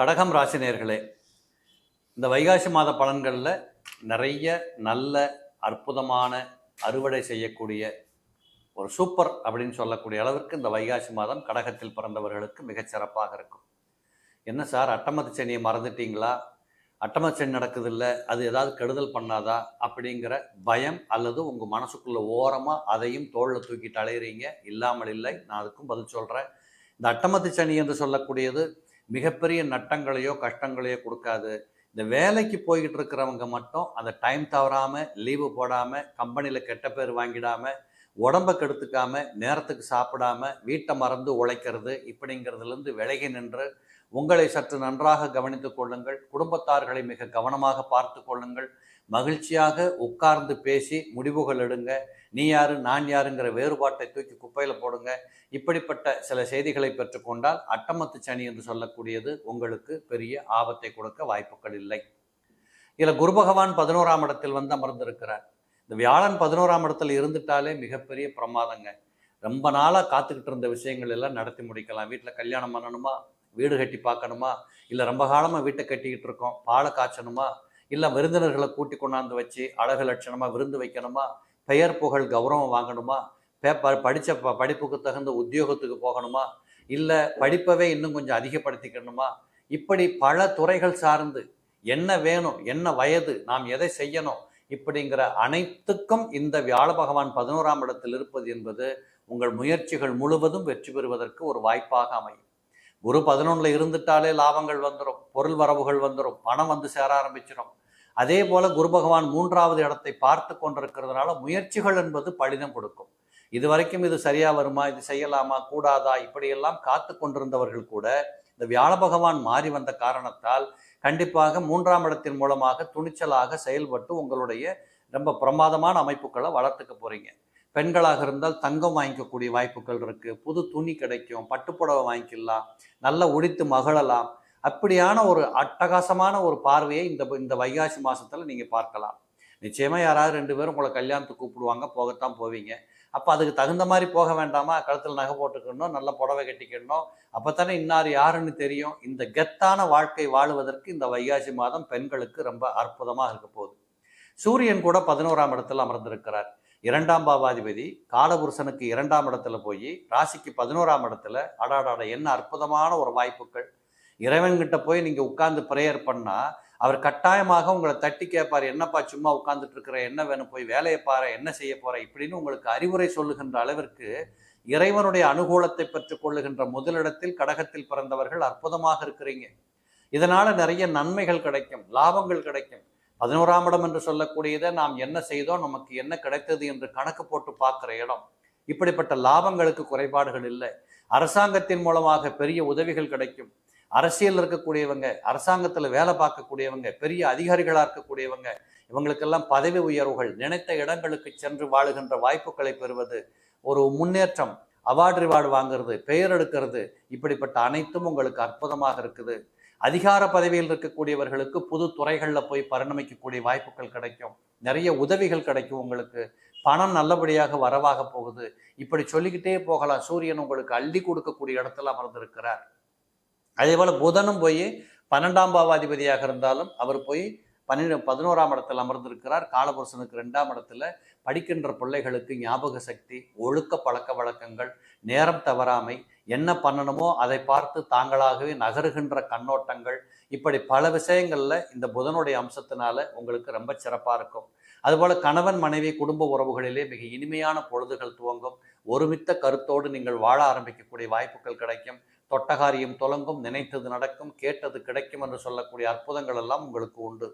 கடகம் ராசினியர்களே இந்த வைகாசி மாத பலன்களில் நிறைய நல்ல அற்புதமான அறுவடை செய்யக்கூடிய ஒரு சூப்பர் அப்படின்னு சொல்லக்கூடிய அளவிற்கு இந்த வைகாசி மாதம் கடகத்தில் பிறந்தவர்களுக்கு மிகச்சிறப்பாக இருக்கும். என்ன சார் அட்டமத்து சனியை மறந்துட்டீங்களா? அட்டமத்து சனி இல்லை அது ஏதாவது கெடுதல் பண்ணாதா? அப்படிங்கிற பயம் அல்லது உங்கள் மனசுக்குள்ள ஓரமாக அதையும் தோளில் தூக்கிட்டு அலையிறீங்க. இல்லாமல் இல்லை நான் அதுக்கும் பதில் சொல்கிறேன் இந்த அட்டமத்து சனி என்று சொல்லக்கூடியது மிகப்பெரிய நட்டங்களையோ கஷ்டங்களையோ கொடுக்காது. இந்த வேலைக்கு போய்கிட்டு இருக்கிறவங்க மட்டும் அந்த டைம் தவறாமல் லீவு போடாமல் கம்பெனியில் கெட்ட பேர் வாங்கிடாம உடம்ப கெடுத்துக்காமல் நேரத்துக்கு சாப்பிடாம வீட்டை மறந்து உழைக்கிறது இப்படிங்கிறதுலேருந்து விலகி நின்று உங்களை சற்று நன்றாக கவனித்து கொள்ளுங்கள். குடும்பத்தார்களை மிக கவனமாக பார்த்து கொள்ளுங்கள். மகிழ்ச்சியாக உட்கார்ந்து பேசி முடிவுகள் எடுங்க. நீ யாரு நான் யாருங்கிற வேறுபாட்டை தூக்கி குப்பையில் போடுங்க. இப்படிப்பட்ட சில செய்திகளை பெற்றுக்கொண்டால் அட்டமத்து சனி என்று சொல்லக்கூடியது உங்களுக்கு பெரிய ஆபத்தை கொடுக்க வாய்ப்புகள் இல்லை. இதில் குரு பகவான் பதினோராம் இடத்தில் வந்து அமர்ந்திருக்கிறார். இந்த வியாழன் பதினோராம் இடத்துல இருந்துட்டாலே மிகப்பெரிய பிரமாதங்க. ரொம்ப நாளாக காத்துக்கிட்டு இருந்த விஷயங்கள் எல்லாம் நடத்தி முடிக்கலாம். வீட்டில் கல்யாணம் பண்ணணுமா? வீடு கட்டி பார்க்கணுமா? இல்லை ரொம்ப காலமாக வீட்டை கட்டிக்கிட்டு இருக்கோம். பாலை காய்ச்சணுமா? இல்லை விருந்தினர்களை கூட்டி கொண்டாந்து வச்சு அழகு லட்சணமாக விருந்து வைக்கணுமா? பெயர் புகழ் கௌரவம் வாங்கணுமா? பேப்பர் படித்த ப படிப்புக்கு தகுந்த உத்தியோகத்துக்கு போகணுமா? இல்லை படிப்பவே இன்னும் கொஞ்சம் அதிகப்படுத்திக்கணுமா? இப்படி பல துறைகள் சார்ந்து என்ன வேணும் என்ன வயது நாம் எதை செய்யணும் இப்படிங்கிற அனைத்துக்கும் இந்த வியாழ பகவான் பதினோராம் இடத்தில் இருப்பது என்பது உங்கள் முயற்சிகள் முழுவதும் வெற்றி பெறுவதற்கு ஒரு வாய்ப்பாக அமையும். குரு பதினொன்றில் இருந்துட்டாலே லாபங்கள் வந்துடும் பொருள் வரவுகள் வந்துடும் பணம் வந்து சேர ஆரம்பிச்சிடும் அதே போல குரு பகவான் மூன்றாவது இடத்தை பார்த்து கொண்டிருக்கிறதுனால முயற்சிகள் என்பது பலிதம் கொடுக்கும். இது வரைக்கும் இது சரியா வருமா? இது செய்யலாமா? கூடாதா? இப்படியெல்லாம் காத்து கொண்டிருந்தவர்கள் கூட இந்த வியாழ பகவான் மாறி வந்த காரணத்தால் கண்டிப்பாக மூன்றாம் இடத்தின் மூலமாக துணிச்சலாக செயல்பட்டு உங்களுடைய ரொம்ப பிரமாதமான அமைப்புகளை வளர்த்துக்க போறீங்க. பெண்களாக இருந்தால் தங்கம் வாங்கிக்கக்கூடிய வாய்ப்புகள் இருக்கு. புது துணி கிடைக்கும். பட்டுப்புடவை வாங்கிக்கலாம். நல்லா உடித்து மகிழலாம் அப்படியான ஒரு அட்டகாசமான ஒரு பார்வையை இந்த இந்த வைகாசி மாதத்தில் நீங்கள் பார்க்கலாம். நிச்சயமாக யாராவது ரெண்டு பேரும் உங்களை கல்யாணத்துக்கு கூப்பிடுவாங்க போகத்தான் போவீங்க. அப்போ அதுக்கு தகுந்த மாதிரி போக வேண்டாமா? கழுத்தில் நகை போட்டுக்கணும் நல்ல புடவை கட்டிக்கணும். அப்போத்தானே இன்னார் யாருன்னு தெரியும்? இந்த கெத்தான வாழ்க்கை வாழுவதற்கு இந்த வைகாசி மாதம் பெண்களுக்கு ரொம்ப அற்புதமாக இருக்க போகுது. சூரியன் கூட பதினோராம் இடத்துல அமர்ந்திருக்கிறார். இரண்டாம் பாவாதிபதி காலபுருஷனுக்கு இரண்டாம் இடத்துல போய் ராசிக்கு பதினோராம் இடத்துல அடாடாட என்ன அற்புதமான ஒரு வாய்ப்புகள். இறைவன்கிட்ட போய் நீங்க உட்கார்ந்து ப்ரேயர் பண்ணா அவர் கட்டாயமாக உங்களை தட்டி கேட்பார் என்னப்பா சும்மா உட்கார்ந்துட்டு இருக்கிற? என்ன வேணும்? போய் வேலையை பாரு என்ன செய்ய போற? இப்படின்னு உங்களுக்கு அறிவுரை சொல்லுகின்ற அளவிற்கு இறைவனுடைய அனுகூலத்தை பெற்றுக் கொள்ளுகின்ற முதலிடத்தில் கடகத்தில் பிறந்தவர்கள் அற்புதமாக இருக்கிறீங்க. இதனால நிறைய நன்மைகள் கிடைக்கும் லாபங்கள் கிடைக்கும். பதினோராம் இடம் என்று சொல்லக்கூடியதை நாம் என்ன செய்தோம்? நமக்கு என்ன கிடைத்தது என்று கணக்கு போட்டு பார்க்கிற இடம். இப்படிப்பட்ட லாபங்களுக்கு குறைபாடுகள் இல்லை. அரசாங்கத்தின் மூலமாக பெரிய உதவிகள் கிடைக்கும். அரசியல் இருக்கக்கூடியவங்க அரசாங்கத்தில் வேலை பார்க்கக்கூடியவங்க பெரிய அதிகாரிகளாக இருக்கக்கூடியவங்க இவங்களுக்கெல்லாம் பதவி உயர்வுகள் நினைத்த இடங்களுக்கு சென்று வாழுகின்ற வாய்ப்புகளை பெறுவது ஒரு முன்னேற்றம் அவார்டு ரிவார்டு வாங்குறது பெயர் எடுக்கிறது இப்படிப்பட்ட அனைத்தும் உங்களுக்கு அற்புதமாக இருக்குது. அதிகார பதவியில் இருக்கக்கூடியவர்களுக்கு புது துறைகளில் போய் பரிணமிக்கக்கூடிய வாய்ப்புகள் கிடைக்கும். நிறைய உதவிகள் கிடைக்கும் உங்களுக்கு. பணம் நல்லபடியாக வரவாக போகுது. இப்படி சொல்லிக்கிட்டே போகலாம். சூரியன் உங்களுக்கு அள்ளி கொடுக்கக்கூடிய இடத்துல அமர்ந்திருக்கிறார். அதே போல் புதனும் போய் பன்னெண்டாம் பாவாதிபதியாக இருந்தாலும் அவர் போய் பன்னெண்டு பதினோராம் இடத்தில் அமர்ந்திருக்கிறார். காலபுருஷனுக்கு ரெண்டாம் இடத்துல படிக்கின்ற பிள்ளைகளுக்கு ஞாபக சக்தி ஒழுக்க பழக்க வழக்கங்கள் நேரம் தவறாமை என்ன பண்ணணுமோ அதை பார்த்து தாங்களாகவே நகருகின்ற கண்ணோட்டங்கள் இப்படி பல விஷயங்களில் இந்த புதனுடைய அம்சத்தினால உங்களுக்கு ரொம்ப சிறப்பாக இருக்கும். அதுபோல் கணவன் மனைவி குடும்ப உறவுகளிலே மிக இனிமையான பொழுதுகள் துவங்கும். ஒருமித்த கருத்தோடு நீங்கள் வாழ ஆரம்பிக்கக்கூடிய வாய்ப்புகள் கிடைக்கும். தொட்டகாரியம் தொலங்கும் நினைத்தது நடக்கும் கேட்டது கிடைக்கும் என்று சொல்லக்கூடிய அற்புதங்கள் எல்லாம் உங்களுக்கு உண்டு.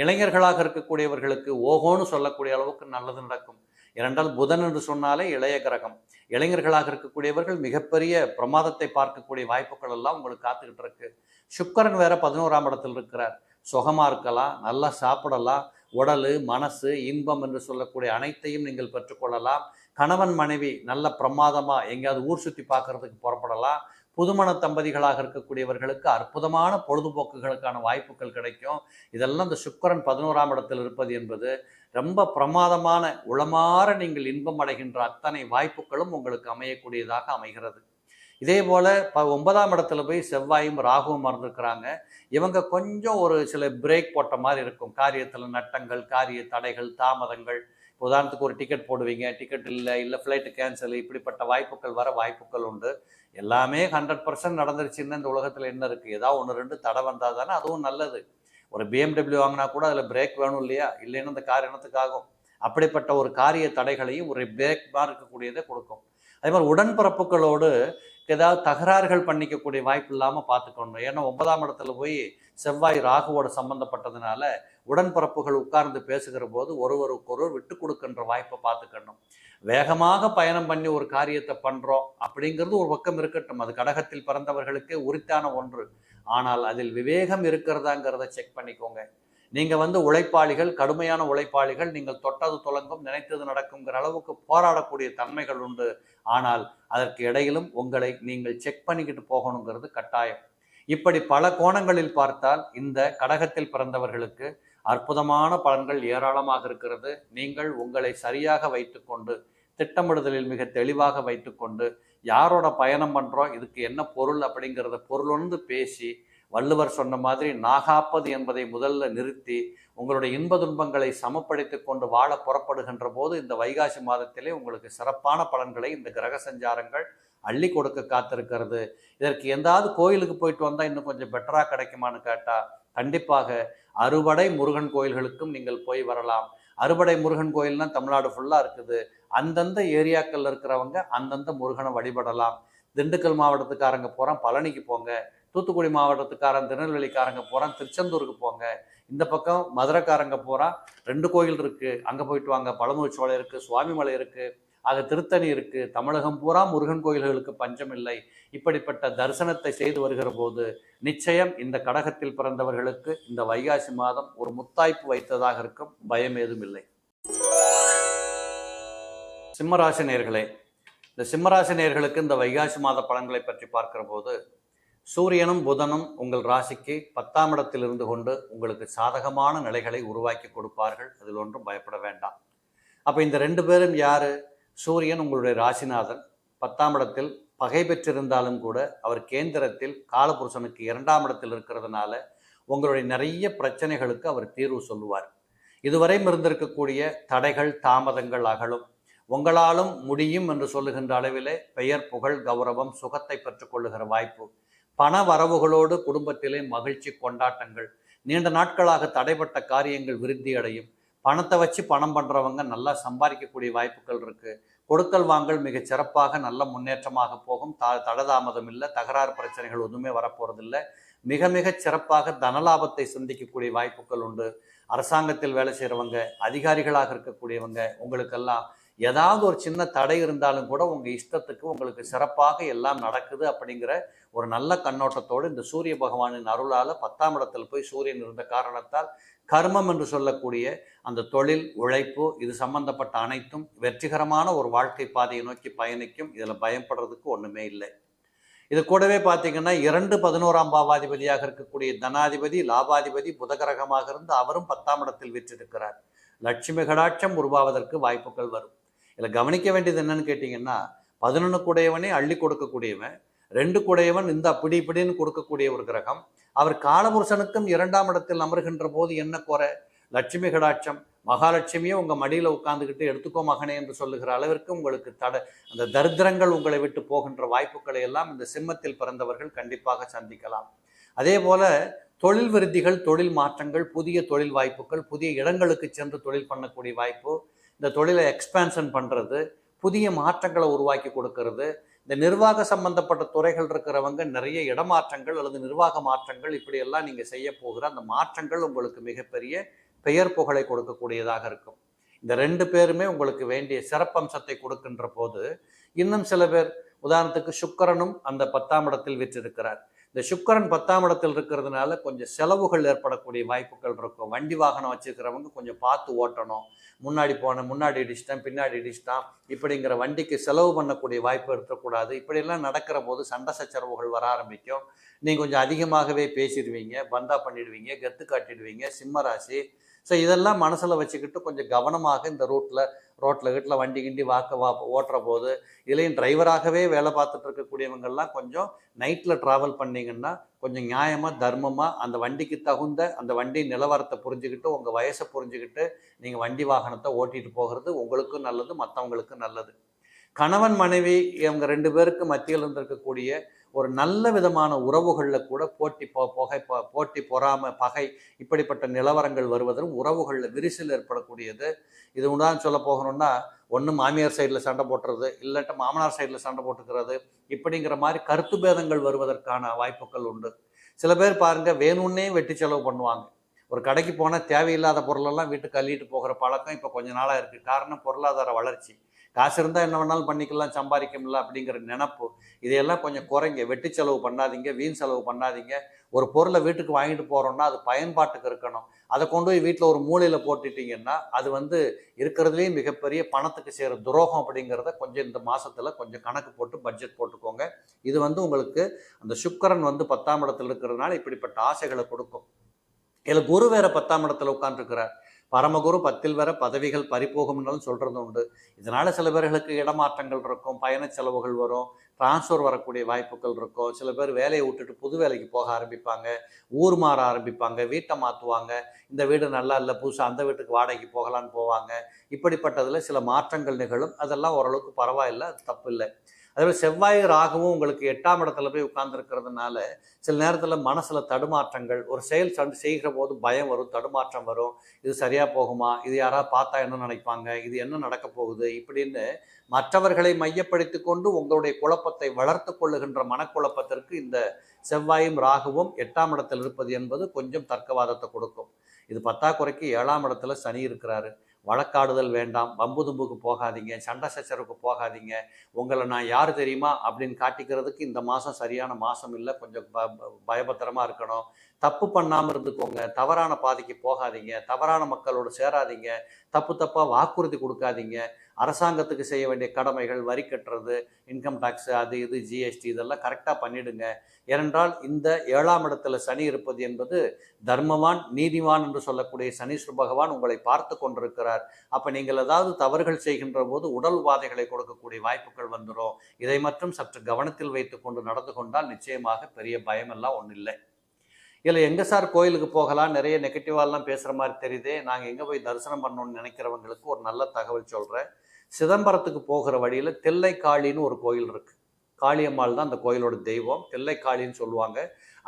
இளைஞர்களாக இருக்கக்கூடியவர்களுக்கு ஓகோன்னு சொல்லக்கூடிய அளவுக்கு நல்லது நடக்கும். இரண்டால் புதன் என்று சொன்னாலே இளைய கிரகம். இளைஞர்களாக இருக்கக்கூடியவர்கள் மிகப்பெரிய பிரமாதத்தை பார்க்கக்கூடிய வாய்ப்புகள் எல்லாம் உங்களுக்கு காத்துக்கிட்டு இருக்கு. சுக்கரன் வேற பதினோராம் இடத்தில் இருக்கிறார். சுகமா இருக்கலாம் நல்லா சாப்பிடலாம். உடல் மனசு இன்பம் என்று சொல்லக்கூடிய அனைத்தையும் நீங்கள் பெற்றுக்கொள்ளலாம். கணவன் மனைவி நல்ல பிரமாதமாக எங்கேயாவது ஊர் சுற்றி பார்க்கறதுக்கு புறப்படலாம். புதுமண தம்பதிகளாக இருக்கக்கூடியவர்களுக்கு அற்புதமான பொழுதுபோக்குகளுக்கான வாய்ப்புகள் கிடைக்கும். இதெல்லாம் இந்த சுக்கரன் பதினோராம் இடத்தில் இருப்பது என்பது ரொம்ப பிரமாதமான உளமாற நீங்கள் இன்பம் அடைகின்ற அத்தனை வாய்ப்புகளும் உங்களுக்கு அமையக்கூடியதாக அமைகிறது. இதே போல் ப ஒன்பதாம் இடத்துல போய் செவ்வாயும் ராகுவும் மறந்துருக்கிறாங்க இவங்க கொஞ்சம் ஒரு சில பிரேக் போட்ட மாதிரி இருக்கும். காரியத்தில் நட்டங்கள் காரிய தடைகள் தாமதங்கள் உதாரணத்துக்கு ஒரு டிக்கெட் போடுவீங்க டிக்கெட் இல்லை இல்லை ஃப்ளைட்டு கேன்சல் இப்படிப்பட்ட வாய்ப்புகள் வர வாய்ப்புகள் உண்டு. எல்லாமே ஹண்ட்ரட் பர்சன்ட் நடந்துருச்சுன்னு இந்த உலகத்தில் என்ன இருக்குது ஏதாவது ஒன்று ரெண்டு தடை வந்தால் தானே அதுவும் நல்லது. ஒரு பிஎம்டபிள்யூ வாங்கினா கூட அதில் பிரேக் வேணும் இல்லையா? இல்லைன்னு இந்த கார் என்னத்துக்காகும்? அப்படிப்பட்ட ஒரு காரிய தடைகளையும் ஒரு பிரேக் மாதிரி இருக்கக்கூடியதை கொடுக்கும். அதே மாதிரி உடன்பிறப்புகளோடு ஏதாவது தகராறுகள் பண்ணிக்கக்கூடிய வாய்ப்பு இல்லாமல் பார்த்துக்கணும். ஏன்னா ஒன்பதாம் இடத்துல போய் செவ்வாய் ராகுவோட சம்பந்தப்பட்டதுனால உடன்பிறப்புகள் உட்கார்ந்து பேசுகிற போது ஒருவருக்கொருவர் விட்டு கொடுக்கின்ற வாய்ப்பை பார்த்துக்கணும். வேகமாக பயணம் பண்ணி ஒரு காரியத்தை பண்ணுறோம் அப்படிங்கிறது ஒரு பக்கம் இருக்கட்டும். அது கடகத்தில் பிறந்தவர்களுக்கே உரித்தான ஒன்று. ஆனால் அதில் விவேகம் இருக்கிறதாங்கிறத செக் பண்ணிக்கோங்க. நீங்கள் வந்து உழைப்பாளிகள் கடுமையான உழைப்பாளிகள் நீங்கள் தொட்டது துலங்கும் நினைத்தது நடக்குங்கிற அளவுக்கு போராடக்கூடிய தன்மைகள் உண்டு. ஆனால் அதற்கு இடையிலும் உங்களை நீங்கள் செக் பண்ணிக்கிட்டு போகணுங்கிறது கட்டாயம். இப்படி பல கோணங்களில் பார்த்தால் இந்த கடகத்தில் பிறந்தவர்களுக்கு அற்புதமான பலன்கள் ஏராளமாக இருக்கிறது. நீங்கள் உங்களை சரியாக வைத்துக்கொண்டு திட்டமிடுதலில் மிக தெளிவாக வைத்துக்கொண்டு யாரோட பயணம் பண்ணுறோம் இதுக்கு என்ன பொருள் அப்படிங்கிறத பொருளுண்டு பேசி வள்ளுவர் சொன்ன மாதிரி நாகாப்பது என்பதை முதல்ல நிறுத்தி உங்களுடைய இன்ப துன்பங்களை சமப்படுத்தி கொண்டு வாழ புறப்படுகின்ற போது இந்த வைகாசி மாதத்திலே உங்களுக்கு சிறப்பான பலன்களை இந்த கிரக சஞ்சாரங்கள் அள்ளி கொடுக்க காத்திருக்கிறது. இதற்கு எந்தாவது கோயிலுக்கு போயிட்டு வந்தால் இன்னும் கொஞ்சம் பெட்டராக கிடைக்குமான்னு கேட்டால் கண்டிப்பாக அறுபடை முருகன் கோயில்களுக்கும் நீங்கள் போய் வரலாம். அறுபடை முருகன் கோயில்னா தமிழ்நாடு ஃபுல்லாக இருக்குது. அந்தந்த ஏரியாக்களில் இருக்கிறவங்க அந்தந்த முருகனை வழிபடலாம். திண்டுக்கல் மாவட்டத்துக்காரங்க போகிறோம் பழனிக்கு போங்க. தூத்துக்குடி மாவட்டத்துக்காரன் திருநெல்வேலிக்காரங்க போகிறான் திருச்செந்தூருக்கு போங்க. இந்த பக்கம் மதுரைக்காரங்க போகிறான் ரெண்டு கோயில் இருக்குது அங்கே போயிட்டு வாங்க. பழமுதிர் சோலை இருக்குது சுவாமிமலை இருக்குது ஆக திருத்தணி இருக்குது தமிழகம் பூரா முருகன் கோயில்களுக்கு பஞ்சம் இல்லை. இப்படிப்பட்ட தரிசனத்தை செய்து வருகிற போது நிச்சயம் இந்த கடகத்தில் பிறந்தவர்களுக்கு இந்த வைகாசி மாதம் ஒரு முத்தாய்ப்பு வைத்ததாக இருக்கும். பயம் ஏதும் இல்லை. சிம்மராசி நேர்களே இந்த சிம்மராசி நேர்களுக்கு இந்த வைகாசி மாத பலன்களை பற்றி பார்க்கிற போது சூரியனும் புதனும் உங்கள் ராசிக்கு பத்தாம் இடத்தில் இருந்து கொண்டு உங்களுக்கு சாதகமான நிலைகளை உருவாக்கி கொடுப்பார்கள். அதில் ஒன்றும் பயப்பட வேண்டாம். அப்போ இந்த ரெண்டு பேரும் யார்? சூரியன் உங்களுடைய ராசிநாதன். பத்தாம் இடத்தில் பகை பெற்றிருந்தாலும் கூட அவர் கேந்திரத்தில் காலபுருஷனுக்கு இரண்டாம் இடத்தில் இருக்கிறதுனால உங்களுடைய நிறைய பிரச்சனைகளுக்கு அவர் தீர்வு சொல்லுவார். இதுவரையும் இருந்திருக்கக்கூடிய தடைகள் தாமதங்கள் அகலும். உங்களாலும் முடியும் என்று சொல்லுகின்ற அளவிலே பெயர் புகழ் கௌரவம் சுகத்தை பெற்றுக்கொள்ளுகிற வாய்ப்பு பண வரவுகளோடு குடும்பத்திலே மகிழ்ச்சி கொண்டாட்டங்கள் நீண்ட நாட்களாக தடைப்பட்ட காரியங்கள் விருத்தி அடையும். பணத்தை வச்சு பணம் பண்ணுறவங்க நல்லா சம்பாதிக்கக்கூடிய வாய்ப்புகள் இருக்குது கொடுக்கல் வாங்கல் மிகச் சிறப்பாக நல்ல முன்னேற்றமாக போகும். த தடதாமதம் இல்லை தகராறு பிரச்சனைகள் ஒன்றுமே வரப்போகிறதில்லை மிக மிக சிறப்பாக தனலாபத்தை சந்திக்கக்கூடிய வாய்ப்புகள் உண்டு. அரசாங்கத்தில் வேலை செய்கிறவங்க அதிகாரிகளாக இருக்கக்கூடியவங்க உங்களுக்கெல்லாம் ஏதாவது ஒரு சின்ன தடை இருந்தாலும் கூட உங்கள் இஷ்டத்துக்கு உங்களுக்கு சிறப்பாக எல்லாம் நடக்குது அப்படிங்கிற ஒரு நல்ல கண்ணோட்டத்தோடு இந்த சூரிய பகவானின் அருளால் பத்தாம் இடத்தில் போய் சூரியன் இருந்த காரணத்தால் கர்மம் என்று சொல்லக்கூடிய அந்த தொழில் உழைப்பு இது சம்பந்தப்பட்ட அனைத்தும் வெற்றிகரமான ஒரு வாழ்க்கை பாதையை நோக்கி பயணிக்கும். இதில் பயப்படுறதுக்கு ஒன்றுமே இல்லை. இது கூடவே பார்த்தீங்கன்னா இரண்டு பதினோராம் பாவாதிபதியாக இருக்கக்கூடிய தனாதிபதி லாபாதிபதி புதகரகமாக இருந்து அவரும் பத்தாம் இடத்தில் விற்றிருக்கிறார். லட்சுமி கடாட்சம் உருவாவதற்கு வாய்ப்புகள் வரும். இதில் கவனிக்க வேண்டியது என்னன்னு கேட்டிங்கன்னா பதினொன்று கூடையவனே அள்ளி கொடுக்கக்கூடியவன் ரெண்டு கூடையவன் இந்த அப்படி இப்படின்னு கொடுக்கக்கூடிய ஒரு கிரகம். அவர் காலபுருஷனுக்கும் இரண்டாம் இடத்தில் அமர்கின்ற போது என்ன குறை? லட்சுமி கடாட்சம். மகாலட்சுமியை உங்கள் மடியில் உட்காந்துக்கிட்டு எடுத்துக்கோ மகனே என்று சொல்லுகிற அளவிற்கு உங்களுக்கு தட அந்த தரித்திரங்கள் உங்களை விட்டு போகின்ற வாய்ப்புகளை எல்லாம் இந்த சிம்மத்தில் பிறந்தவர்கள் கண்டிப்பாக சந்திக்கலாம். அதே போல தொழில் விருத்திகள் தொழில் மாற்றங்கள் புதிய தொழில் வாய்ப்புகள் புதிய இடங்களுக்கு சென்று தொழில் பண்ணக்கூடிய வாய்ப்பு இந்த தொழிலை எக்ஸ்பேன்ஷன் பண்ணுறது புதிய மாற்றங்களை உருவாக்கி கொடுக்கறது இந்த நிர்வாக சம்பந்தப்பட்ட துறைகள் இருக்கிறவங்க நிறைய இடமாற்றங்கள் அல்லது நிர்வாக மாற்றங்கள் இப்படியெல்லாம் நீங்கள் செய்ய போகிற அந்த மாற்றங்கள் உங்களுக்கு மிகப்பெரிய பெயர் புகழை கொடுக்கக்கூடியதாக இருக்கும். இந்த ரெண்டு பேருமே உங்களுக்கு வேண்டிய சிறப்பம்சத்தை கொடுக்கின்ற போது இன்னும் சில பேர் உதாரணத்துக்கு சுக்கரனும் அந்த பத்தாம் இடத்தில் விற்றிருக்கிறார். இந்த சுக்கரன் பத்தாம் இடத்தில் இருக்கிறதுனால கொஞ்சம் செலவுகள் ஏற்படக்கூடிய வாய்ப்புகள் இருக்கும். வண்டி வாகனம் வச்சுருக்கிறவங்க கொஞ்சம் பார்த்து ஓட்டணும். முன்னாடி போன முன்னாடி இடிச்சிட்டேன் பின்னாடி இடிச்சிட்டான் இப்படிங்கிற வண்டிக்கு செலவு பண்ணக்கூடிய வாய்ப்பு இருக்கக்கூடாது. இப்படியெல்லாம் நடக்கிற போது சண்டை சச்சரவுகள் வர ஆரம்பிக்கும். நீங்கள் கொஞ்சம் அதிகமாகவே பேசிடுவீங்க பந்தா பண்ணிடுவீங்க கெத்து காட்டிடுவீங்க சிம்ம ராசி. ஸோ இதெல்லாம் மனசில் வச்சுக்கிட்டு கொஞ்சம் கவனமாக இந்த ரூட்டில் ரோட்டில் வீட்டில் வண்டி கிண்டி வாக்க வா ஓட்டுற போது இதுலேயும் டிரைவராகவே வேலை பார்த்துட்டு இருக்கக்கூடியவங்கள்லாம் கொஞ்சம் நைட்டில் ட்ராவல் பண்ணிங்கன்னா கொஞ்சம் நியாயமாக தர்மமாக அந்த வண்டிக்கு தகுந்த அந்த வண்டி நிலவரத்தை புரிஞ்சுக்கிட்டு உங்கள் வயசை புரிஞ்சுக்கிட்டு நீங்கள் வண்டி வாகனத்தை ஓட்டிகிட்டு போகிறது உங்களுக்கும் நல்லது மற்றவங்களுக்கும் நல்லது. கணவன் மனைவி இவங்க ரெண்டு பேருக்கு மத்தியில் இருந்திருக்கக்கூடிய ஒரு நல்ல விதமான உறவுகளில் கூட போட்டி போ புகை போட்டி பொறாமை பகை இப்படிப்பட்ட நிலவரங்கள் வருவதும் உறவுகளில் விரிசல் ஏற்படக்கூடியது. இது உண்டான சொல்ல போகணும்னா ஒன்று மாமியார் சைடில் சண்டை போட்டுறது இல்லாட்ட மாமனார் சைடில் சண்டை போட்டுக்கிறது இப்படிங்கிற மாதிரி கருத்து பேதங்கள் வருவதற்கான வாய்ப்புகள் உண்டு. சில பேர் பாருங்கள் வேணும்னே வெட்டி செலவு பண்ணுவாங்க. ஒரு கடைக்கு போனால் தேவையில்லாத பொருளெல்லாம் வீட்டுக்கு அள்ளிட்டு போகிற பழக்கம் இப்போ கொஞ்ச நாளாக இருக்குது காரணம் பொருளாதார வளர்ச்சி. காசு இருந்தால் என்ன வேணாலும் பண்ணிக்கலாம் சம்பாதிக்கல அப்படிங்கிற நினப்பு. இதையெல்லாம் கொஞ்சம் குறைங்க. வெட்டி செலவு பண்ணாதீங்க வீண் செலவு பண்ணாதீங்க. ஒரு பொருளை வீட்டுக்கு வாங்கிட்டு போகிறோம்னா அது பயன்பாட்டுக்கு இருக்கணும். அதை கொண்டு போய் வீட்டில் ஒரு மூலையில் போட்டுட்டீங்கன்னா அது வந்து இருக்கிறதுலேயே மிகப்பெரிய பணத்துக்கு சேர துரோகம் அப்படிங்கிறத கொஞ்சம் இந்த மாதத்தில் கொஞ்சம் கணக்கு போட்டு பட்ஜெட் போட்டுக்கோங்க. இது வந்து உங்களுக்கு அந்த சுக்கரன் வந்து பத்தாம் இடத்துல இருக்கிறதுனால இப்படிப்பட்ட ஆசைகளை கொடுக்கும். இதில் குரு வேற பத்தாம் இடத்துல உட்காந்துருக்கிறார் பரமகுரு பத்தில் வர பதவிகள் பறிபோகும்னாலும் சொல்கிறது உண்டு. இதனால் சில பேர்களுக்கு இடமாற்றங்கள் இருக்கும் பயண செலவுகள் வரும் டிரான்ஸ்ஃபர் வரக்கூடிய வாய்ப்புகள் இருக்கும். சில பேர் வேலையை விட்டுட்டு புது வேலைக்கு போக ஆரம்பிப்பாங்க ஊர் மாற ஆரம்பிப்பாங்க வீட்டை மாற்றுவாங்க இந்த வீடு நல்லா இல்லை புதுசாக அந்த வீட்டுக்கு வாடகைக்கு போகலான்னு போவாங்க. இப்படிப்பட்டதில் சில மாற்றங்கள் நிகழும். அதெல்லாம் ஓரளவுக்கு பரவாயில்லை அது தப்பு இல்லை. அதே செவ்வாய் ராகவும் உங்களுக்கு எட்டாம் இடத்துல போய் உட்கார்ந்துருக்கிறதுனால சில நேரத்தில் மனசில் தடுமாற்றங்கள் ஒரு செயல் சண்டு செய்கிற போது பயம் வரும் தடுமாற்றம் வரும். இது சரியாக போகுமா? இது யாராவது பார்த்தா என்ன நினைப்பாங்க? இது என்ன நடக்க போகுது? இப்படின்னு மற்றவர்களை மையப்படுத்தி கொண்டு உங்களுடைய குழப்பத்தை வளர்த்து கொள்ளுகின்ற மனக்குழப்பத்திற்கு இந்த செவ்வாயும் ராகுவும் எட்டாம் இடத்தில் இருப்பது என்பது கொஞ்சம் தர்க்கவாதத்தை கொடுக்கும். இது பத்தாக்குறைக்கு ஏழாம் இடத்துல சனி இருக்கிறாரு. வழக்காடுதல் வேண்டாம் பம்பு தும்புக்கு போகாதீங்க சண்டை சச்சரவுக்கு போகாதீங்க உங்களை நான் யார் தெரியுமா அப்படின்னு காட்டிக்கிறதுக்கு இந்த மாதம் சரியான மாதம் இல்லை கொஞ்சம் ப பயபத்திரமாக இருக்கணும். தப்பு பண்ணாமல் இருந்துக்கோங்க தவறான பாதைக்கு போகாதீங்க தவறான மக்களோடு சேராதீங்க தப்பு தப்பாக வாக்குறுதி கொடுக்காதீங்க அரசாங்கத்துக்கு செய்ய வேண்டிய கடமைகள் வரி கட்டுறது இன்கம் டேக்ஸ் அது இது ஜிஎஸ்டி இதெல்லாம் கரெக்டாக பண்ணிடுங்க. ஏனென்றால் இந்த ஏழாம் இடத்துல சனி இருப்பது என்பது தர்மவான் நீதிவான் என்று சொல்லக்கூடிய சனீஸ்வர பகவான் உங்களை பார்த்து கொண்டிருக்கிறார். அப்போ நீங்கள் ஏதாவது தவறுகள் செய்கின்ற போது உடல் உபாதைகளை கொடுக்கக்கூடிய வாய்ப்புகள் வந்துடும் இதை மட்டும் சற்று கவனத்தில் வைத்துக்கொண்டு நடந்து கொண்டால் நிச்சயமாக பெரிய பயமெல்லாம் ஒன்றும் இல்லை. இதில் எங்கே சார் கோயிலுக்கு போகலாம்? நிறைய நெகட்டிவாலாம் பேசுகிற மாதிரி தெரியுதே. நாங்கள் எங்கே போய் தரிசனம் பண்ணணும்னு நினைக்கிறவங்களுக்கு ஒரு நல்ல தகவல் சொல்கிறேன் சிதம்பரத்துக்கு போகிற வழியில் தில்லைக்காளின்னு ஒரு கோயில் இருக்குது காளியம்மாள் தான் அந்த கோயிலோட தெய்வம். தில்லைக்காளின்னு சொல்லுவாங்க.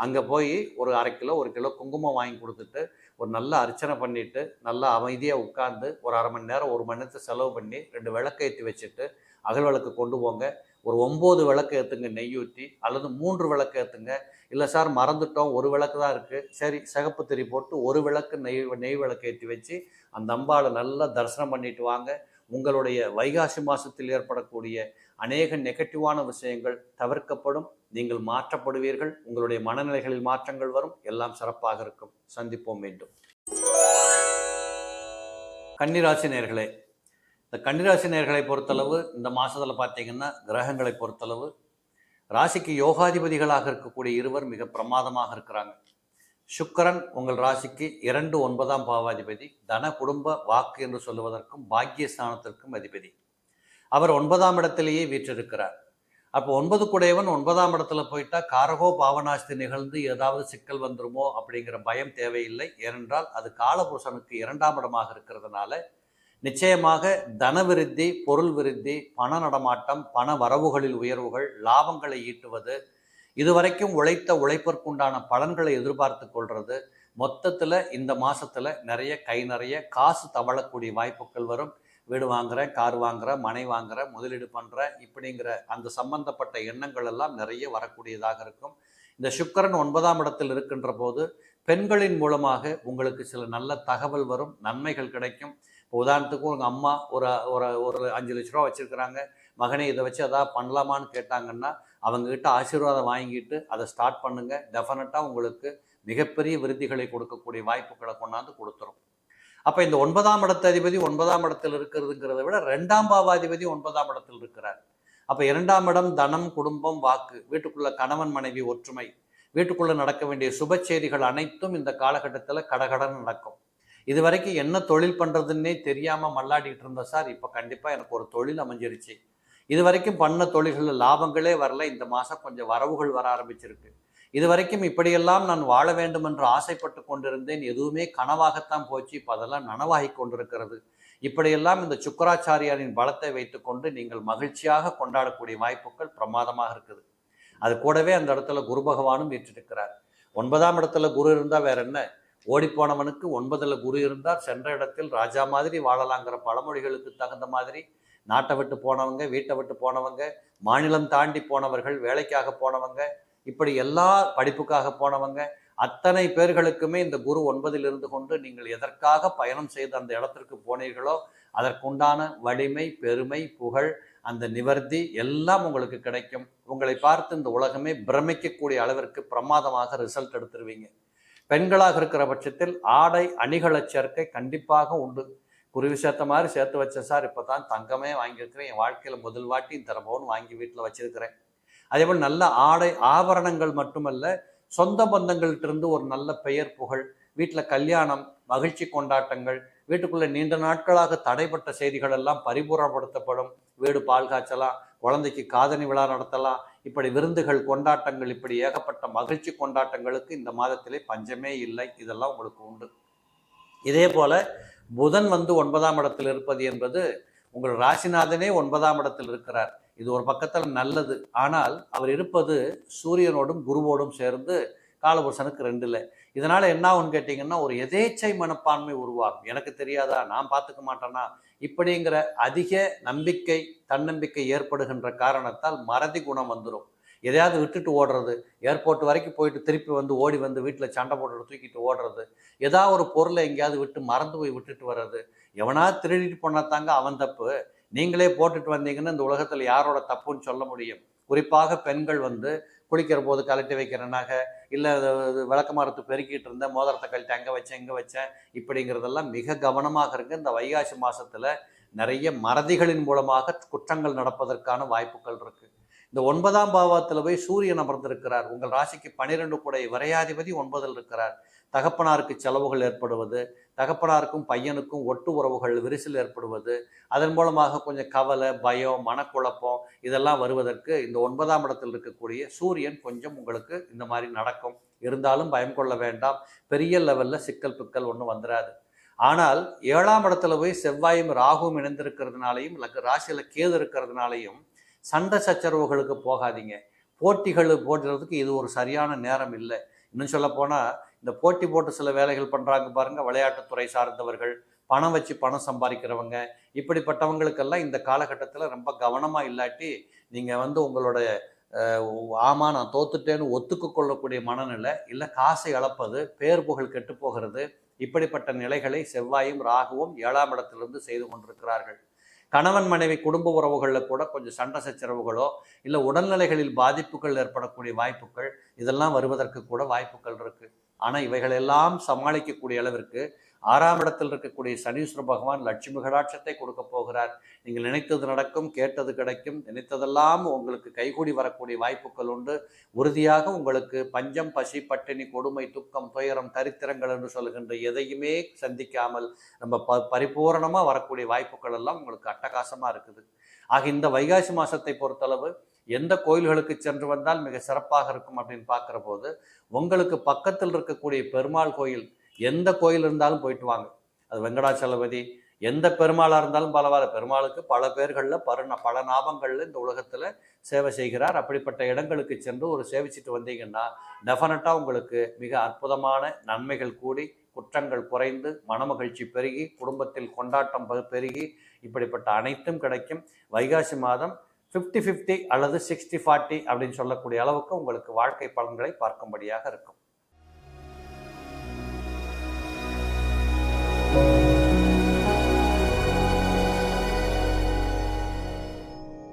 அங்கே போய் ஒரு அரை கிலோ ஒரு கிலோ குங்குமம் வாங்கி கொடுத்துட்டு ஒரு நல்ல அர்ச்சனை பண்ணிவிட்டு நல்லா அமைதியாக உட்காந்து ஒரு அரை மணி நேரம் ஒரு மணி நேரத்தை செலவு பண்ணி ரெண்டு விளக்கேற்றி வச்சுட்டு அகல் விளக்கு கொண்டு போங்க. ஒரு ஒம்பது விளக்கு ஏற்றுங்க நெய் ஊற்றி அல்லது மூன்று விளக்கு ஏற்றுங்க இல்லை சார் மறந்துட்டோம் ஒரு விளக்கு தான் இருக்குது சரி சிகப்பு திரி போட்டு ஒரு விளக்கு நெய் நெய் விளக்கு ஏற்றி வச்சு அந்த அம்பாவை நல்லா தரிசனம் பண்ணிட்டு வாங்க. உங்களுடைய வைகாசி மாதத்தில் ஏற்படக்கூடிய அநேக நெகட்டிவான விஷயங்கள் தவிர்க்கப்படும். நீங்கள் மாற்றப்படுவீர்கள். உங்களுடைய மனநிலைகளில் மாற்றங்கள் வரும். எல்லாம் சிறப்பாக இருக்கும். சந்திப்போம் மீண்டும். கன்னிராசி நேர்களே இந்த கன்னிராசி நேர்களை பொறுத்தளவு இந்த மாதத்தில் பார்த்தீங்கன்னா கிரகங்களை பொறுத்தளவு ராசிக்கு யோகாதிபதிகளாக இருக்கக்கூடிய இருவர் மிக பிரமாதமாக இருக்கிறாங்க. சுக்கரன் உங்கள் ராசிக்கு இரண்டு ஒன்பதாம் பாவாதிபதி தன குடும்ப வாக்கு என்று சொல்லுவதற்கும் பாக்கியஸ்தானத்திற்கும் அதிபதி. அவர் ஒன்பதாம் இடத்திலேயே வீற்றிருக்கிறார். அப்போ ஒன்பது குடையவன் ஒன்பதாம் இடத்துல போயிட்டா காரகோ பாவனாஸ்தி நிகழ்ந்து ஏதாவது சிக்கல் வந்துருமோ அப்படிங்கிற பயம் தேவையில்லை. ஏனென்றால் அது காலபுருஷனுக்கு இரண்டாம் இடமாக இருக்கிறதுனால நிச்சயமாக தன விருத்தி பொருள் விருத்தி பண நடமாட்டம் பண வரவுகளில் உயர்வுகள் லாபங்களை ஈட்டுவது இதுவரைக்கும் உழைத்த உழைப்பிற்குண்டான பலன்களை எதிர்பார்த்து கொள்வது மொத்தத்தில் இந்த மாதத்தில் நிறைய கை நிறைய காசு தவழக்கூடிய வாய்ப்புகள் வரும். வீடு வாங்குறேன் கார் வாங்குற மனை வாங்குற முதலீடு பண்ணுறேன் இப்படிங்கிற அந்த சம்பந்தப்பட்ட எண்ணங்கள் எல்லாம் நிறைய வரக்கூடியதாக இருக்கும். இந்த சுக்கரன் ஒன்பதாம் இடத்தில் இருக்கின்ற போது பெண்களின் மூலமாக உங்களுக்கு சில நல்ல தகவல் வரும் நன்மைகள் கிடைக்கும். இப்போ உதாரணத்துக்கு உங்கள் அம்மா ஒரு ஒரு ஒரு அஞ்சு லட்ச ரூபா வச்சுருக்கிறாங்க. மகனே இதை வச்சு எதாவது பண்ணலாமான்னு கேட்டாங்கன்னா அவங்கக்கிட்ட ஆசீர்வாதம் வாங்கிட்டு அதை ஸ்டார்ட் பண்ணுங்கள் டெஃபினட்டாக உங்களுக்கு மிகப்பெரிய விருத்திகளை கொடுக்கக்கூடிய வாய்ப்புகளை கொண்டாந்து கொடுத்துரும். அப்போ இந்த ஒன்பதாம் இடத்த அதிபதி ஒன்பதாம் இடத்தில் இருக்கிறதுங்கிறத விட ரெண்டாம் பாவாதிபதி ஒன்பதாம் இடத்தில் இருக்கிறார். அப்போ இரண்டாம் இடம் தனம் குடும்பம் வாக்கு. வீட்டுக்குள்ள கணவன் மனைவி ஒற்றுமை. வீட்டுக்குள்ளே நடக்க வேண்டிய சுப செய்திகள் அனைத்தும் இந்த காலகட்டத்தில் கடகடன் நடக்கும். இது வரைக்கும் என்ன தொழில் பண்ணுறதுன்னே தெரியாமல் மல்லாடிட்டு இருந்தேன் சார். இப்போ கண்டிப்பாக எனக்கு ஒரு தொழில் அமைஞ்சிருச்சு. இது வரைக்கும் பண்ண தொழில்களில் லாபங்களே வரல. இந்த மாதம் கொஞ்சம் வரவுகள் வர ஆரம்பிச்சிருக்கு. இது வரைக்கும் இப்படியெல்லாம் நான் வாழ வேண்டும் என்று ஆசைப்பட்டு கொண்டிருந்தேன். எதுவுமே கனவாகத்தான் போச்சு. இப்போ அதெல்லாம் நனவாகி கொண்டிருக்கிறது. இப்படியெல்லாம் இந்த சுக்கராச்சாரியாரின் பலத்தை வைத்துக்கொண்டு நீங்கள் மகிழ்ச்சியாக கொண்டாடக்கூடிய வாய்ப்புகள் பிரமாதமாக இருக்குது. அது கூடவே அந்த இடத்துல குரு பகவானும் வீற்றிருக்கிறார். ஒன்பதாம் இடத்துல குரு இருந்தால் வேற என்ன? ஓடிப்போனவனுக்கு ஒன்பதில் குரு இருந்தால் சென்ற இடத்தில் ராஜா மாதிரி வாழலாங்கிற பழமொழிகளுக்கு தகுந்த மாதிரி நாட்டை விட்டு போனவங்க வீட்டை விட்டு போனவங்க மாநிலம் தாண்டி போனவர்கள் வேலைக்காக போனவங்க இப்படி எல்லா படிப்புக்காக போனவங்க அத்தனை பேர்களுக்குமே இந்த குரு ஒன்பதில் இருந்து கொண்டு நீங்கள் எதற்காக பயணம் செய்து அந்த இடத்திற்கு போனீர்களோ அதற்குண்டான வலிமை பெருமை புகழ் அந்த நிவர்த்தி எல்லாம் உங்களுக்கு கிடைக்கும். உங்களை பார்த்து இந்த உலகமே பிரமிக்கக்கூடிய அளவிற்கு பிரமாதமாக ரிசல்ட் எடுத்துருவீங்க. பெண்களாக இருக்கிற பட்சத்தில் ஆடை அணிகள சேர்க்கை கண்டிப்பாக உண்டு. குருவி சேர்த்த மாதிரி சேர்த்து வச்சேன் சார். இப்போ தான் தங்கமே வாங்கியிருக்கிறேன். என் வாழ்க்கையில் முதல் வாட்டி இந்த பவுன் வாங்கி வீட்டில் வச்சிருக்கிறேன். அதே போல் நல்ல ஆடை ஆபரணங்கள் மட்டுமல்ல சொந்த பந்தங்கள்ட்ட இருந்து ஒரு நல்ல பெயர் புகழ் வீட்டில் கல்யாணம் மகிழ்ச்சி கொண்டாட்டங்கள் வீட்டுக்குள்ளே நீண்ட நாட்களாக தடைப்பட்ட செய்திகள் எல்லாம் பரிபூரணப்படுத்தப்படும். வீடு பால் காய்ச்சலாம் குழந்தைக்கு காதணி விழா நடத்தலாம் இப்படி விருந்துகள் கொண்டாட்டங்கள் இப்படி ஏகப்பட்ட மகிழ்ச்சி கொண்டாட்டங்களுக்கு இந்த மாதத்திலே பஞ்சமே இல்லை. இதெல்லாம் உங்களுக்கு உண்டு. இதே போல புதன் வந்து ஒன்பதாம் இடத்தில் இருப்பது என்பது உங்கள் ராசிநாதனே ஒன்பதாம் இடத்தில் இருக்கிறார். இது ஒரு பக்கத்தில் நல்லது. ஆனால் அவர் இருப்பது சூரியனோடும் குருவோடும் சேர்ந்து காலபுருஷனுக்கு ரெண்டில். இதனால் என்ன ஆகும்னு கேட்டிங்கன்னா ஒரு எதேச்சை மனப்பான்மை உருவாகும். எனக்கு தெரியாதா? நான் பார்த்துக்க மாட்டேனா? இப்படிங்கிற அதிக நம்பிக்கை தன்னம்பிக்கை ஏற்படுகின்ற காரணத்தால் மறதி குணம் வந்துடும் எதையாவது விட்டுட்டு ஓடுறது. ஏர்போர்ட் வரைக்கும் போயிட்டு திருப்பி வந்து ஓடி வந்து வீட்டில் சண்டை போட்டு தூக்கிட்டு ஓடுறது. ஏதாவது ஒரு பொருளை எங்கேயாவது விட்டு மறந்து போய் விட்டுட்டு வர்றது. எவனா திருடிட்டு போனாதாங்க அவன் தப்பு. நீங்களே போட்டுட்டு வந்தீங்கன்னா இந்த உலகத்தில் யாரோட தப்புன்னு சொல்ல முடியும். குறிப்பாக பெண்கள் வந்து குளிக்கிற போது கழட்டி வைக்கிற நகை இல்லை விளக்க மரத்து பெருக்கிட்டு இருந்தேன் மோதிரத்தை கழட்டி அங்கே வச்சேன் இங்கே வச்சேன் இப்படிங்கிறதெல்லாம் மிக கவனமாக இருக்கு இந்த வைகாசி மாதத்தில் நிறைய மறதிகளின் மூலமாக குற்றங்கள் நடப்பதற்கான வாய்ப்புகள் இருக்குது இந்த ஒன்பதாம் பாவத்தில் போய் சூரியன் அமர்ந்திருக்கிறார். உங்கள் ராசிக்கு பனிரெண்டு கூட விரையாதிபதி ஒன்பதில் இருக்கிறார். தகப்பனாருக்கு செலவுகள் ஏற்படுவது தகப்பனாருக்கும் பையனுக்கும் ஒட்டு உறவுகள் விரிசல் ஏற்படுவது அதன் மூலமாக கொஞ்சம் கவலை பயம் மனக்குழப்பம் இதெல்லாம் வருவதற்கு இந்த ஒன்பதாம் இடத்தில் இருக்கக்கூடிய சூரியன் கொஞ்சம் உங்களுக்கு இந்த மாதிரி நடக்கும். இருந்தாலும் பயம் கொள்ள வேண்டாம். பெரிய லெவலில் சிக்கல் பிக்கல் ஒன்றும் வந்துடாது ஆனால் ஏழாம் இடத்துல போய் செவ்வாயும் ராகுவும் இணைந்திருக்கிறதுனாலையும் ராசியில் கேது இருக்கிறதுனாலையும் சண்டை சச்சரவுகளுக்கு போகாதீங்க. போட்டிகள் போடுறதுக்கு இது ஒரு சரியான நேரம் இல்லை. இன்னும் சொல்ல போனால் இந்த போட்டி போட்டு சில வேலைகள் பண்ணுறாங்க பாருங்கள் விளையாட்டுத்துறை சார்ந்தவர்கள் பணம் வச்சு பணம் சம்பாதிக்கிறவங்க இப்படிப்பட்டவங்களுக்கெல்லாம் இந்த காலகட்டத்தில் ரொம்ப கவனமாக இல்லாட்டி நீங்கள் வந்து உங்களோட ஆமாம் நான் தோத்துட்டேன்னு ஒத்துக்க கொள்ளக்கூடிய மனநிலை இல்லை காசை இழப்பது பேர் புகழ் கெட்டு போகிறது இப்படிப்பட்ட நிலைகளை செவ்வாயும் ராகுவும் ஏழாம் இடத்திலிருந்து செய்து கொண்டிருக்கிறார்கள். கணவன் மனைவி குடும்ப உறவுகளில் கூட கொஞ்சம் சண்டை சச்சரவுகளோ இல்லை உடல்நிலைகளில் பாதிப்புகள் ஏற்படக்கூடிய வாய்ப்புகள் இதெல்லாம் வருவதற்கு கூட வாய்ப்புகள் இருக்குது ஆனால் இவைகளெல்லாம் சமாளிக்கக்கூடிய அளவிற்கு ஆறாம் இடத்தில் இருக்கக்கூடிய சனீஸ்வர பகவான் லட்சுமி கடாட்சத்தை கொடுக்க போகிறார். நீங்கள் நினைத்தது நடக்கும் கேட்டது கிடைக்கும். நினைத்ததெல்லாம் உங்களுக்கு கைகூடி வரக்கூடிய வாய்ப்புகள் உண்டு. உறுதியாக உங்களுக்கு பஞ்சம் பசி பட்டினி கொடுமை துக்கம் துயரம் தரித்திரங்கள் என்று சொல்கின்ற எதையுமே சந்திக்காமல் நம்ம ப பரிபூரணமாக வரக்கூடிய வாய்ப்புகள் எல்லாம் உங்களுக்கு அட்டகாசமாக இருக்குது. ஆக இந்த வைகாசி மாதத்தை பொறுத்தளவு எந்த கோயில்களுக்கு சென்று வந்தால் மிக சிறப்பாக இருக்கும் அப்படின்னு பார்க்குற போது உங்களுக்கு பக்கத்தில் இருக்கக்கூடிய பெருமாள் கோயில் எந்த கோயில் இருந்தாலும் போயிட்டு வாங்க. அது வெங்கடாச்சலபதி எந்த பெருமாளாக இருந்தாலும் பரவாயில்ல. பெருமாளுக்கு பல பேர்களில் பரு பல நாபங்களில் இந்த உலகத்தில் சேவை செய்கிறார். அப்படிப்பட்ட இடங்களுக்கு சென்று ஒரு சேவிச்சிட்டு வந்தீங்கன்னா டெஃபினட்டாக உங்களுக்கு மிக அற்புதமான நன்மைகள் கூடி குற்றங்கள் குறைந்து மனமகிழ்ச்சி பெருகி குடும்பத்தில் கொண்டாட்டம் பெருகி இப்படிப்பட்ட அனைத்தும் கிடைக்கும். வைகாசி மாதம் ஃபிஃப்டி ஃபிஃப்டி அல்லது சிக்ஸ்டி ஃபார்ட்டி அப்படின்னு சொல்லக்கூடிய அளவுக்கு உங்களுக்கு வாழ்க்கை பலன்களை பார்க்கும்படியாக இருக்கும்.